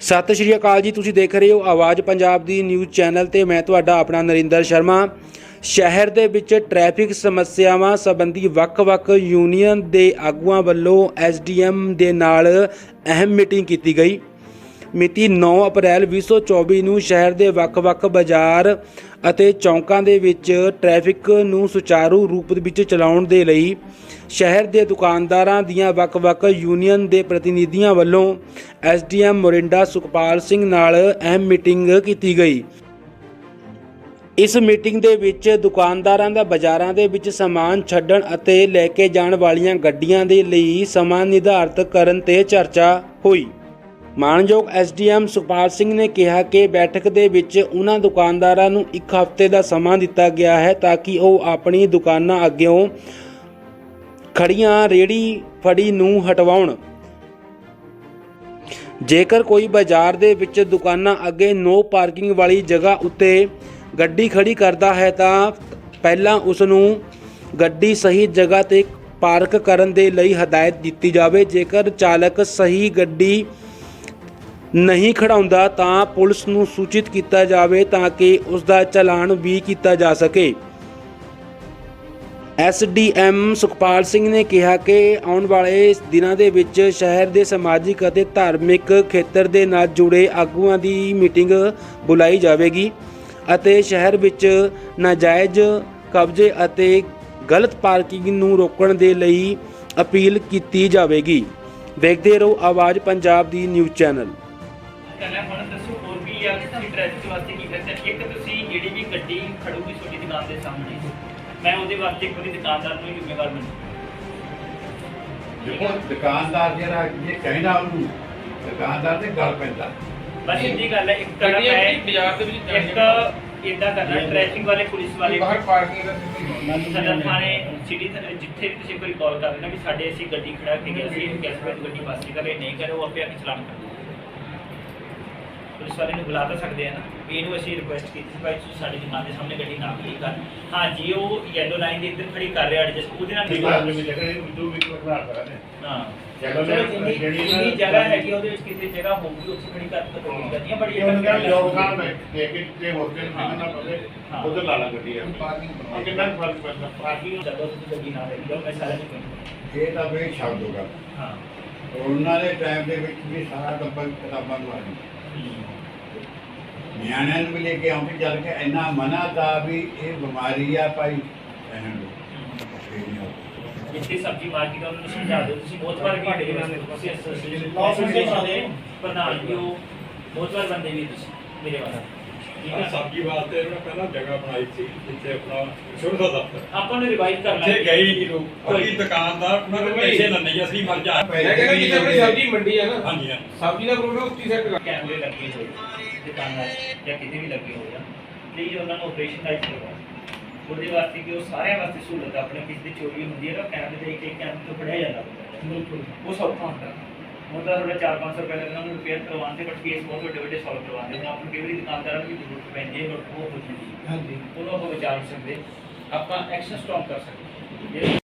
ਸਤਿ ਸ਼੍ਰੀ ਅਕਾਲ ਜੀ, ਤੁਸੀਂ ਦੇਖ ਰਹੇ ਹੋ ਆਵਾਜ਼ ਪੰਜਾਬ ਦੀ ਨਿਊਜ਼ ਚੈਨਲ ਤੇ ਮੈਂ ਤੁਹਾਡਾ ਆਪਣਾ ਨਰਿੰਦਰ ਸ਼ਰਮਾ। ਸ਼ਹਿਰ ਦੇ ਵਿੱਚ ਟ੍ਰੈਫਿਕ ਸਮੱਸਿਆਵਾਂ ਸੰਬੰਧੀ ਵੱਖ-ਵੱਖ ਯੂਨੀਅਨ ਦੇ ਆਗੂਆਂ ਵੱਲੋਂ ਐਸਡੀਐਮ ਦੇ ਨਾਲ ਅਹਿਮ ਮੀਟਿੰਗ ਕੀਤੀ ਗਈ। ਮਿਤੀ 9 ਅਪ੍ਰੈਲ 2024 ਨੂੰ ਸ਼ਹਿਰ ਦੇ ਵੱਖ-ਵੱਖ ਬਾਜ਼ਾਰ ਅਤੇ ਚੌਂਕਾਂ ਦੇ ਵਿੱਚ ਟ੍ਰੈਫਿਕ ਨੂੰ ਸੁਚਾਰੂ ਰੂਪ ਵਿੱਚ ਚਲਾਉਣ ਦੇ ਲਈ ਸ਼ਹਿਰ ਦੇ ਦੁਕਾਨਦਾਰਾਂ ਦੀਆਂ ਵੱਖ-ਵੱਖ ਯੂਨੀਅਨ ਦੇ ਪ੍ਰਤੀਨਿਧੀਆਂ ਵੱਲੋਂ ਐਸਡੀਐਮ ਮੋਰਿੰਡਾ ਸੁਖਪਾਲ ਸਿੰਘ ਨਾਲ ਅਹਿਮ ਮੀਟਿੰਗ ਕੀਤੀ ਗਈ। ਇਸ ਮੀਟਿੰਗ ਦੇ ਵਿੱਚ ਦੁਕਾਨਦਾਰਾਂ ਦਾ ਬਾਜ਼ਾਰਾਂ ਦੇ ਵਿੱਚ ਸਮਾਨ ਛੱਡਣ ਅਤੇ ਲੈ ਕੇ ਜਾਣ ਵਾਲੀਆਂ ਗੱਡੀਆਂ ਦੇ ਲਈ ਸਮਾਂ ਨਿਰਧਾਰਤ ਕਰਨ ਤੇ ਚਰਚਾ ਹੋਈ। ਮਾਨਯੋਗ ਐਸਡੀਐਮ ਸੁਖਪਾਲ ਸਿੰਘ ਨੇ ਕਿਹਾ ਕਿ ਬੈਠਕ ਦੇ ਵਿੱਚ ਉਹਨਾਂ ਦੁਕਾਨਦਾਰਾਂ ਨੂੰ ਇੱਕ ਹਫ਼ਤੇ ਦਾ ਸਮਾਂ ਦਿੱਤਾ ਗਿਆ ਹੈ ਤਾਂ ਕਿ ਉਹ ਆਪਣੀ ਦੁਕਾਨਾਂ ਅੱਗਿਓਂ ਖੜੀਆਂ ਰੇੜੀ ਫੜੀ ਨੂੰ ਹਟਵਾਉਣ। ਜੇਕਰ ਕੋਈ ਬਾਜ਼ਾਰ ਦੇ ਵਿੱਚ ਦੁਕਾਨਾਂ ਅੱਗੇ ਨੋ ਪਾਰਕਿੰਗ ਵਾਲੀ ਜਗ੍ਹਾ ਉੱਤੇ ਗੱਡੀ ਖੜੀ ਕਰਦਾ ਹੈ ਤਾਂ ਪਹਿਲਾਂ ਉਸ ਨੂੰ ਗੱਡੀ ਸਹੀ ਜਗ੍ਹਾ ਤੇ ਪਾਰਕ ਕਰਨ ਦੇ ਲਈ ਹਦਾਇਤ ਦਿੱਤੀ ਜਾਵੇ। ਜੇਕਰ ਚਾਲਕ ਸਹੀ ਗੱਡੀ ਨਹੀਂ ਖੜਾਉਂਦਾ ਤਾਂ ਪੁਲਿਸ ਨੂੰ ਸੂਚਿਤ ਕੀਤਾ ਜਾਵੇ ਤਾਂ ਕਿ ਉਸ ਦਾ ਚਲਾਨ ਵੀ ਕੀਤਾ ਜਾ ਸਕੇ। ਐਸਡੀਐਮ ਸੁਖਪਾਲ ਸਿੰਘ ਨੇ ਕਿਹਾ ਕਿ ਆਉਣ ਵਾਲੇ ਦਿਨਾਂ ਦੇ ਵਿੱਚ ਸ਼ਹਿਰ ਦੇ ਸਮਾਜਿਕ ਅਤੇ ਧਾਰਮਿਕ ਖੇਤਰ ਦੇ ਨਾਲ ਜੁੜੇ ਆਗੂਆਂ ਦੀ ਮੀਟਿੰਗ ਬੁਲਾਈ ਜਾਵੇਗੀ ਅਤੇ ਸ਼ਹਿਰ ਵਿੱਚ ਨਾਜਾਇਜ਼ ਕਬਜ਼ੇ ਅਤੇ ਗਲਤ ਪਾਰਕਿੰਗ ਨੂੰ ਰੋਕਣ ਦੇ ਲਈ ਅਪੀਲ ਕੀਤੀ ਜਾਵੇਗੀ। ਦੇਖਦੇ ਰਹੋ ਆਵਾਜ਼ ਪੰਜਾਬ ਦੀ ਨਿਊਜ਼ ਚੈਨਲ। ਕਰਨਾ ਹੁਣ ਦੱਸੋ ਹੋਰ ਵੀ ਆ ਤੁਸੀਂ ਟ੍ਰੈਫਿਕ ਵਾਸਤੇ ਕੀ ਕਰਦੇ ਇੱਕ ਤੁਸੀਂ ਜਿਹੜੀ ਵੀ ਗੱਡੀ ਖੜੂਗੀ ਤੁਹਾਡੀ ਦੁਕਾਨ ਦੇ ਸਾਹਮਣੇ ਮੈਂ ਉਹਦੇ ਵਾਸਤੇ ਕੋਈ ਦੁਕਾਨਦਾਰ ਨੂੰ ਹੀ ਜ਼ਿੰਮੇਵਾਰ ਮੰਨੂ ਦੇਖੋ ਦੁਕਾਨਦਾਰ ਜਿਹੜਾ ਇਹ ਕਹਿਣਾ ਉਹਨੂੰ ਦੁਕਾਨਦਾਰ ਤੇ ਗੱਲ ਪੈਂਦਾ। ਬਸ ਇੰਨੀ ਗੱਲ ਹੈ ਇੱਕ ਕਰਨਾ ਗੱਡੀਆਂ ਮੈਂ ਬਾਜ਼ਾਰ ਦੇ ਵਿੱਚ ਇੱਕ ਇਦਾਂ ਕਰਨਾ ਟ੍ਰੈਫਿਕ ਵਾਲੇ ਪੁਲਿਸ ਵਾਲੇ। ਬਾਹਰ ਪਾਰਕਿੰਗ ਦਾ system ਸਦਰ ਥਾਣੇ ਸਿਟੀ ਜਿੱਥੇ ਵੀ ਤੁਸੀਂ ਕੋਈ ਕਾਲ ਕਰ ਰਹੇ ਨਾ ਵੀ ਸਾਡੇ ਅਸੀਂ ਗੱਡੀ ਖੜਾ ਕੇ ਗਏ ਅਸੀਂ ਗੈਸ ਗੱਡੀ ਪਾਸੇ ਕਰੇ ਨਹੀਂ ਕਰੇ ਉਹ ਆਪੇ ਆ ਕੇ ਚਲਾਨ ਕਰ ਦਿੰਦੇ ਪੁਲਿਸ ਵਾਲੇ ਨੂੰ ਬੁਲਾ ਤਾਂ ਸਕਦੇ ਆ ਨਾ ਵੀ ਇਹਨੂੰ ਅਸੀਂ ਰਿਕੁਐਸਟ ਕੀਤੀ ਸੀ ਭਾਈ ਤੁਸੀਂ ਸਾਡੀ ਦੁਕਾਨ ਦੇ ਸਾਹਮਣੇ ਗੱਡੀ ਨਾ ਖੜੀ ਕਰ। ਹਾਂ ਜੀ ਉਹ ਯੈਲੋ ਲਾਈਨ ਦੇ ਇੱਧਰ ਖੜੀ ਕਰ ਰਿਹਾ ਐਡਜਸਟ ਉਹਦੇ ਨਾਲ ਨਹੀਂ ਹਾਂ। ਚਲੋ ਚਲੋ ਜਿੰਨੀ ਜਿਹੜੀ ਨਾ- ਜਿੰਨੀ ਜਗ੍ਹਾ ਹੈਗੀ ਉਹਦੇ ਵਿੱਚ ਕਿਸੇ ਜਗ੍ਹਾ ਹੋਊਗੀ ਉੱਥੇ ਖੜੀ ਕਰ ਤਾਂ ਕੋਈ ਗੱਲ ਨਹੀਂ ਬੜੀ ਇਹ ਗੱਲ ਲੋਕਾਂ ਨੂੰ ਦੇ ਕੇ ਤੇ ਹੋਰ ਕੇ ਨਾ ਪਵੇ ਉਧਰ ਲਾ ਲਾ ਗੱਡੀ ਆ। ਪਾਰਕਿੰਗ ਇਹ ਕਿੰਨਾ ਕੁ ਫ਼ਰਕ ਪੈਂਦਾ ਪਾਰਕਿੰਗ ਜਦੋਂ ਤੁਸੀਂ ਗੱਡੀ ਨਾ ਜਾਓ ਮੈਂ ਸਾਰਾ ਨਹੀਂ ਕਹਿੰਦਾ ਇਹ ਤਾਂ ਬੇ ਸ਼ਬਦ ਹੋਗਾ ਹਾਂ। ਉਹਨਾਂ ਦੇ ਟਾਈਮ ਦੇ ਵਿੱਚ ਵੀ ਸਾਰਾ ਕੰਪਨ ਕਿਤਾਬਾਂ ਨੂੰ ਆ ਨਿਆਣਿਆਂ ਨੂੰ ਵੀ ਲੈ ਕੇ ਆਉਂਦੇ ਚੱਲ ਕੇ ਇੰਨਾ ਮਨਾ ਦਾ ਵੀ ਇਹ ਬਿਮਾਰੀ ਆ ਭਾਈ ਰਹਿਣ ਹੋਊ। ਜਿੱਥੇ ਸਬਜ਼ੀ ਮਾਰਕੀਟ ਆ ਉਹਨਾਂ ਸਮਝਾ ਦਿਓ। ਤੁਸੀਂ ਬਹੁਤ ਵਾਰ ਵੀ ਡੇ ਤੁਸੀਂ ਐਸੋਸੀਏਸ਼ਨ ਦੇ ਪ੍ਰਧਾਨ ਵੀ ਹੋ ਬਹੁਤ ਵਾਰ ਬੰਦੇ ਵੀ ਤੁਸੀਂ ਮੇਰੇ ਵਾਲਾ ਹੈ। ਸਬਜ਼ੀ ਵਾਸਤੇ ਇਹਨਾਂ ਪਹਿਲਾਂ ਜਗ੍ਹਾ ਬਣਾਈ ਸੀ ਜਿੱਥੇ ਆਪਣਾ ਸ਼ੁਰੂ ਦਾ ਦਫ਼ਤਰ। ਆਪਾਂ ਨੂੰ ਰਿਵਾਈਜ਼ ਕਰਨਾ ਉੱਥੇ ਗਏ ਹੀ ਨਹੀਂ ਲੋਕ ਕੋਈ ਦੁਕਾਨਦਾਰ ਉਹਨਾਂ ਦੇ ਪੈਸੇ ਲੈਣੇ ਅਸੀਂ ਮਰ ਜਾ। ਮੈਂ ਕਹਿੰਦਾ ਜਿੱਥੇ ਆਪਣੀ ਸਬਜ਼ੀ ਮੰਡੀ ਹੈ ਨਾ ਹਾਂਜੀ ਹਾਂ ਸਬਜ਼ੀ ਦਾ ਪ੍ਰੋਗਰਾਮ ਉੱਤੀ ਸੈੱਟ ਕਰ। ਕੈਮਰੇ ਲੱਗੇ ਹੋਏ ਦੁਕਾਨਾਂ 'ਚ ਜਾਂ ਕਿਤੇ ਵੀ ਲੱਗੇ ਹੋਏ ਆ। ਪਲੀਜ਼ ਉਹਨਾਂ ਨੂੰ ਆਪਰੇਸ਼ਨਲਾਈਜ਼ ਕਰਵਾਓ ਉਹਦੇ ਵਾਸਤੇ ਕਿ ਉਹ ਸਾਰਿਆਂ ਵਾਸਤੇ ਸਹੂਲਤ ਆ, ਆਪਣੇ ਕਿਸੇ ਦੀ ਚੋਰੀ ਹੁੰਦੀ ਹੈ ਨਾ ਕੈਮਰੇ ਦੇ ਇੱਕ ਇੱਕ ਕੈਮਰੇ ਤੋਂ ਫੜਿਆ ਜਾਂਦਾ ਬਿਲਕੁਲ। ਉਹ ਸੌਖਾ ਹੁੰਦਾ ਹੁਣ ਤਾਂ ਥੋੜਾ 4-500 ਰੁਪਏ ਲੱਗਣਾ ਉਹਨੂੰ ਰਿਪੇਅਰ ਕਰਵਾਉਣ ਤੇ ਬਟ ਕੇਸ ਬਹੁਤ ਵੱਡੇ ਵੱਡੇ ਸੋਲਵ ਕਰਵਾਉਂਦੇ ਹੁਣ ਆਪਾਂ ਨੂੰ। ਕਈ ਵਾਰੀ ਦੁਕਾਨਦਾਰਾਂ ਨੂੰ ਵੀ ਜ਼ਰੂਰਤ ਪੈਂਦੀ ਹੈ ਬਟ ਉਹ ਹੋ ਜਾਂਦੀ ਹੈ। ਹਾਂਜੀ। ਉਹਨੂੰ ਆਪਾਂ ਨਹੀਂ ਸਕਦੇ। ਆਪਾਂ ਐਕਸ਼ਨ ਸਟ੍ਰੋਂਗ ਕਰ ਸਕਦੇ। ਜੇ